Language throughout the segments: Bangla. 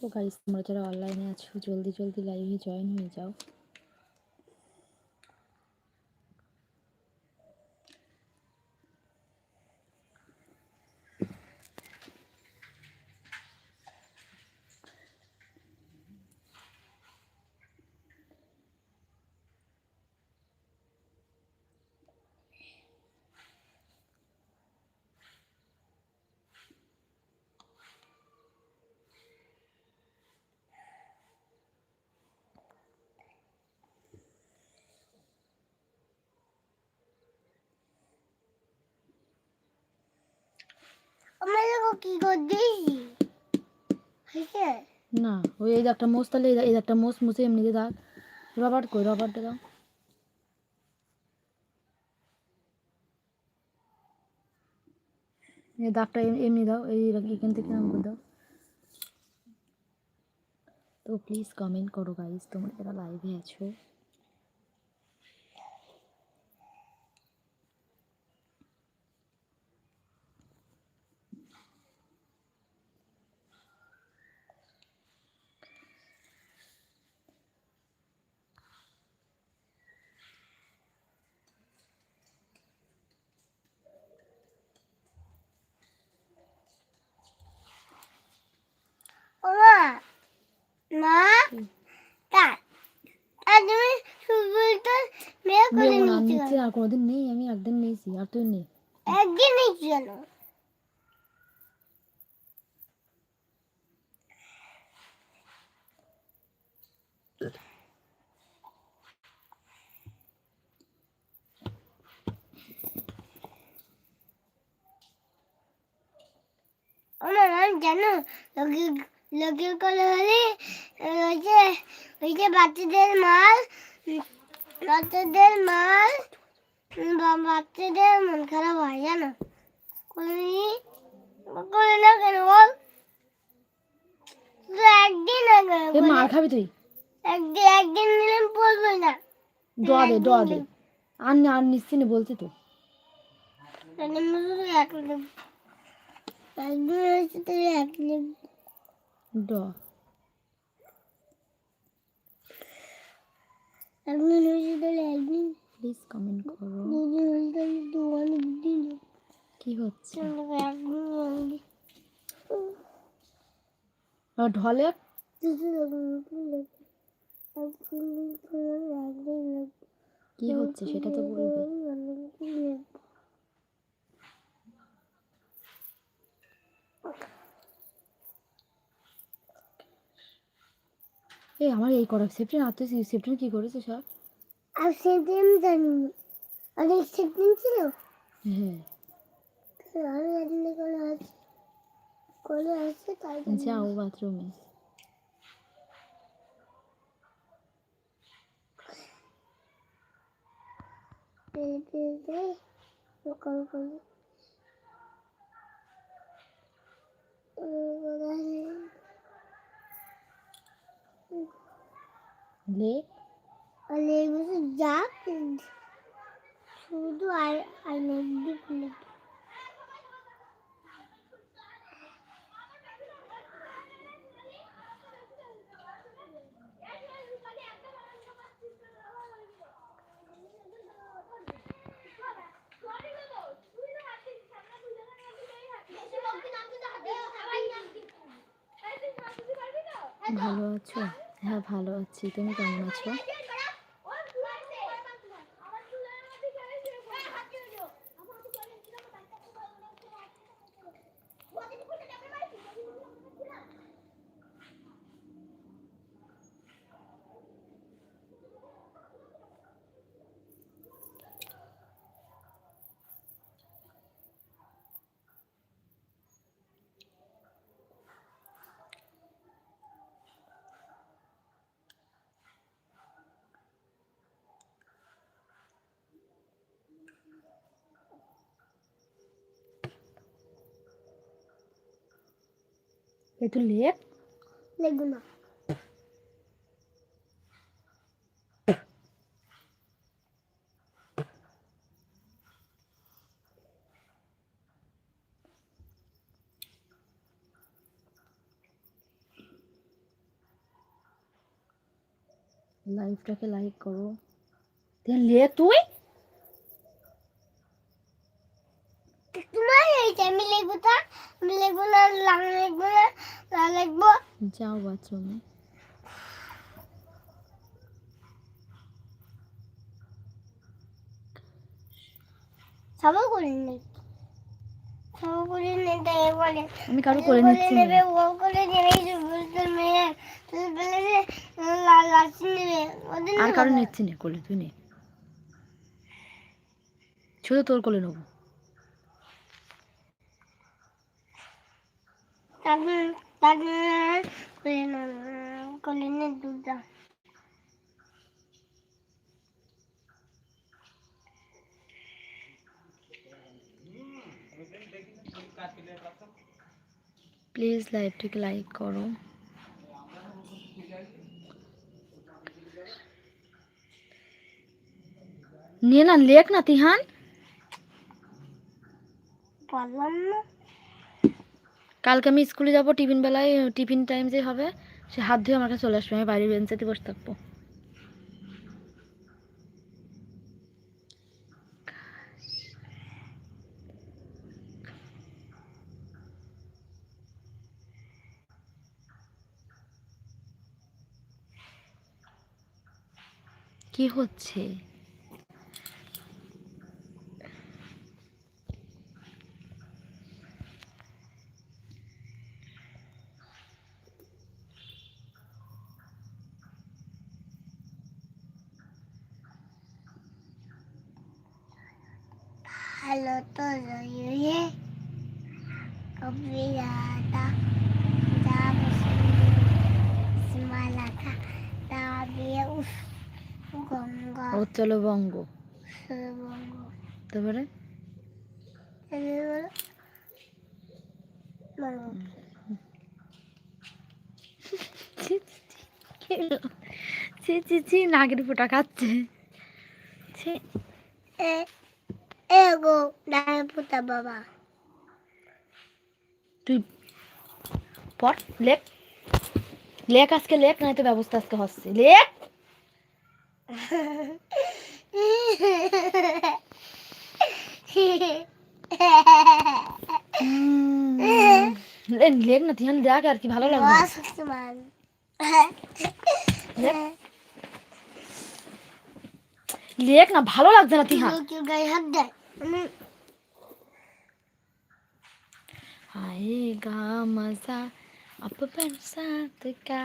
তো গাড়ি তোমরা যারা অনলাইনে আছো জলদি জলদি লাইভে জয়েন হয়ে যাও। এই একটা মোষ এমনিতে দাও। দাগটা এমনি দাও, এই থেকে এরকম করে দাও। তো প্লিজ কমেন্ট করো গাইস তোমরা যারা লাইভে আছো ওমা মা তা তা তুমি সুবিধা মেয়ে করে নেব না নিচ্ছি নিচে আর কোনোদিন নেই, আমি একদিন নিয়েছি আর তুই নেই একদিন নিচ্ছি কেন আমার নাম জানো? লোকের করে হলে ওই যে বাচ্চাদের মাল বাচ্চাদের মাল বাচ্চাদের মন খারাপ হয় জানো করি না কেন বল একদিন আগে মার খাবি তুই একদিন একদিন নিলাম বলবে না ডোয়া দে আর নি- আর নিচ্ছি না বলছি তো ডোয়া একদিন হয়েছে তাহলে একদিন প্লিজ কমেন্ট করো। কি হচ্ছে? ঢলে কি হচ্ছে? সেটা তো বলবে। এই, আমার এই করা সেপ্টেন আর তুই সেপ্টেন কি করেছে সব? আর সেদিন জানি অনেক সেদিন ছিল আরও একদিন করে আছে করে আছে তাই। যাও বাথরুমে পেতে দে সকাল করে লে আর এগুলো যা শুধু আর নদী খুলে ভালো আছো? হ্যাঁ ভালো আছি। তুমি কেমন আছো? Betulek. Leguna. লাইভটাকে লাইক করো লে তুই তোমার এইটা আমি লিখব তা আমি লিখব না লাল লিখব না লাল লিখব। যাও বাথরুমে। করে নে। সবাই করে নিতে বলে। আমি কারও করে নিচ্ছি নেবে ও করে নেবে এই যে বলতে মেয়ে তুই বলে যে লাল নেবে। ওদের আর কারও নিচ্ছি না কোলে তুই নে। শুধু তোর কোলে নেব। তারপর তারপর করে দুধটা প্লিজ লাইভটাকে লাইক করো নিয়ে না লেখ না তিহান না কালকে আমি স্কুলে যাব, টিফিন বেলায়, টিফিন টাইম যে হবে, সে হাত ধুয়ে আমার কাছে চলে আসবে, আমি বাইরের বেঞ্চেতে বসে থাকব। কি হচ্ছে? ভালো তো রয়ে কবিরাটা যা মালাকা তা দিয়ে উফ গঙ্গা ও চলো বঙ্গ সুরবঙ্গ তারপরে ছি, ছি, ছি, খেলো। ছি ছি ছি নাকের ফোঁটা খাচ্ছে ছি এগো ডায় পুতা বাবা তুই পর লেখ। লেখ আজকে লেখ নাই তো ব্যবস্থা আজকে হচ্ছে। লেখ। লেখ না তিহান দেখ আর কি ভালো লাগবে। লেখ। না ভালো লাগছে না কেউ গায়ে হাত দেয় आएगा मजा अब बरसात का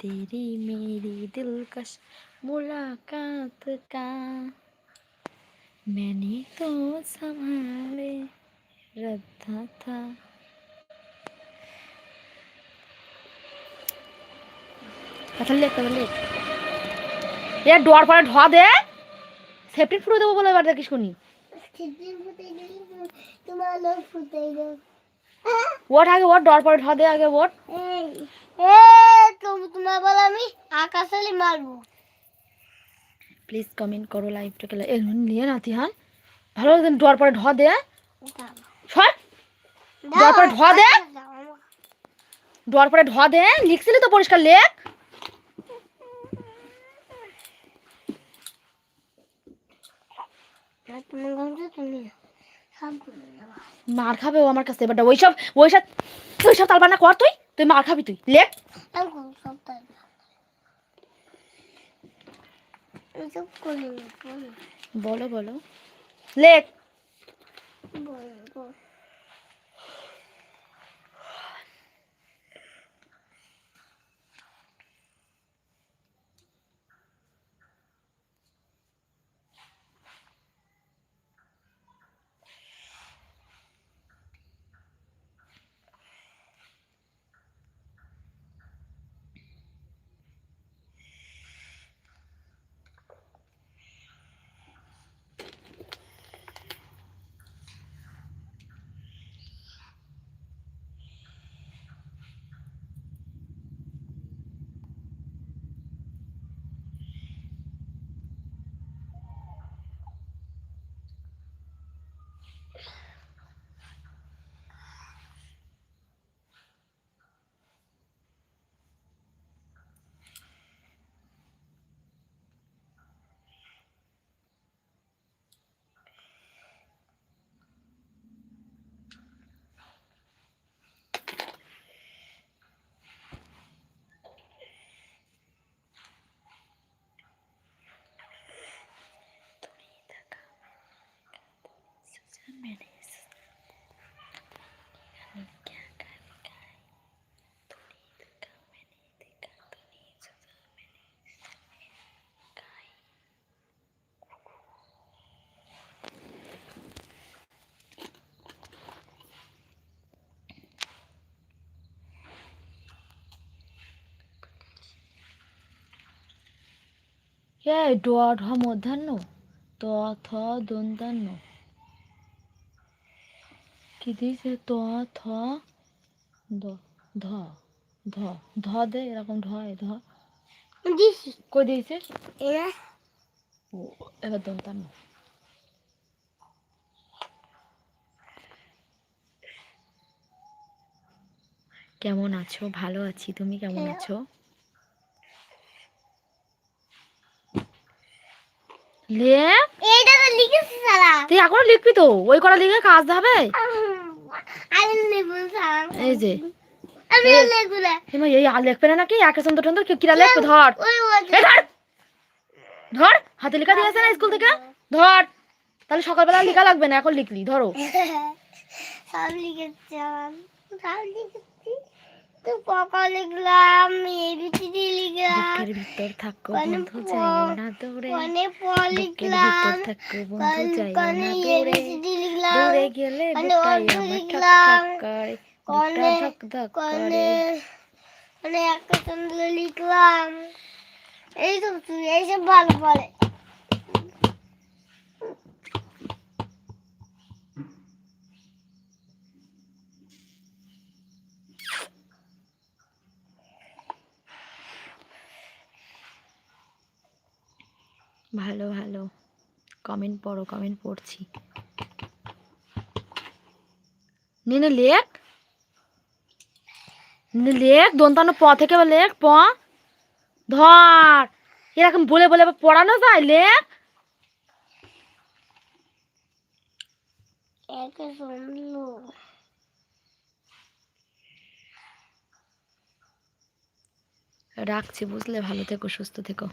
तेरी मेरी दिलकश मुलाकात का मैंने तो संभाले रखा था আচ্ছা লেখ তবে লেখ এ ডোয়ার পরে ধোয়া দে সেফটি ফুটে দেবো বলে এবার দেখিস শুনি ওট আগে ওট ডোয়ার পরে ধোয়া আগে ওট এ তুমি তোমার বলে আমি আকাশালি মারবো। প্লিজ কমেন্ট করো লাইভটাকে এ নিয়ে না তিহান। ভালো পরে দে। সর। পরে দে? পরে ধোয়া দে। লিখছিলি তো পরিষ্কার লেখ তুমি গন্ধ তুমি সব করে দেবা মার খাবে ও আমার কাছে এবার ওইসব ওইসব ওইসব তালবানা কর তুই তুই মার খাবি তুই, লে। বলো বলো। লেখ এ ড ঢ মধ্যাহ্ন ত থ দন্তান্ন কি দিয়েছে? ত থ দ ধ ধ ধ দে এরকম ধ দিছি কই দিয়েছে? ও এবার দন্তান্ন। কেমন আছো? ভালো আছি। তুমি কেমন হ্যাঁ। আছো? লে? এইটা তো লিখেছি সারা তুই এখনও লিখবি তো ওই করা লিখে কাজ হবে আমি সারা এই যে। আমি লিখব না। এই আর লিখবে না নাকি? একে সুন্দর সুন্দর কিরা লিখবে? ধর। ধর। ধর। হাতে লেখা দিয়েছে না স্কুল থেকে? ধর। তাহলে সকালবেলা লেখা লাগবে না এখন লিখলি ধরো। সব লিখেছি সব লিখেছি। তো লিখলাম? এবিসিডি লিখলাম। বুকের ভিতর থাকো বন্ধু যাইও না দৌড়ে কানে প লিখলাম। থাকো বন্ধু যাইও না দৌড়ে এবিসিডি গেলে কানে অর্থ লিখলাম। ঠক করে। বুকটা কানে ধক ধক কানে মানে একটা সুন্দর লিখলাম। এইসব তুই এইসব ভালো পড়ে ভালো ভালো। কমেন্ট পড়ো কমেন্ট পড়ছি। নে নে লেখ লেখ দন্তান্ন প থেকে লেখ প। ধর এরকম বলে বলে পড়ানো যায় লেখ রাখছি বুঝলে? ভালো থেকো সুস্থ থেকো।